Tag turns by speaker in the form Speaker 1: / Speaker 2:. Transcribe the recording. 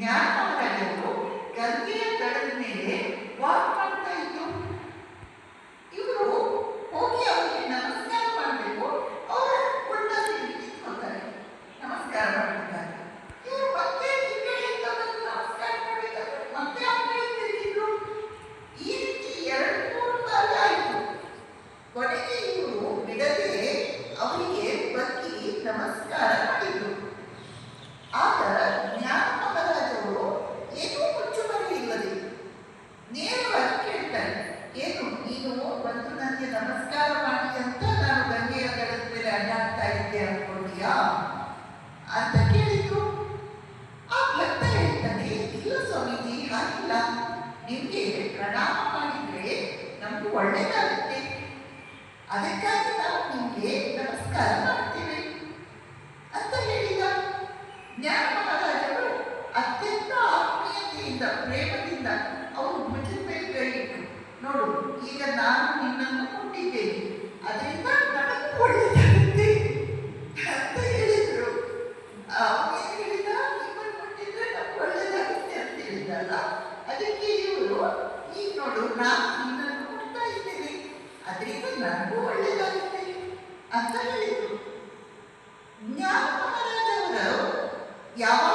Speaker 1: Yeah? ಮಾಡ್ತೀಯಾ ಅಂತ ಕೇಳಿದ್ರು. ಆ ಭಕ್ತ ಹೇಳ್ತಾನೆ ಇಲ್ಲ ಸ್ವಾಮೀಜಿ, ಹಾಗಿಲ್ಲ. ನಿಮಗೆ ಪ್ರಣಾಮ ಮಾಡಿದ್ರೆ ನಮ್ಗೆ ಒಳ್ಳೇದಾಗುತ್ತೆ. ಅದಕ್ಕಾಗಿ ನಾವು ನಿಮಗೆ ನಮಸ್ಕಾರ ಮಾಡ್ತೇವೆ. ಅಂತ ಹೇಳಿದ. ಜ್ಞಾನ ಮಹಾರಾಜರು ಅತ್ಯಂತ ಆತ್ಮೀಯತೆಯಿಂದ, ಪ್ರೇಮದಿಂದ ಅವರು ಭುಜದ ಮೇಲೆ ನೋಡು, ಈಗ ನಾನು ನಿನ್ನನ್ನು ಅದಕ್ಕೆ ಇವರು ಈಗ ನೋಡು ನಾನು ನಿನ್ನನ್ನು ನೋಡ್ತಾ ಇದ್ದೇನೆ. ಅದರಿಂದ ನನಗೂ ಅಂತ ಹೇಳಿದರು. ಜ್ಞಾನ ಯಾವ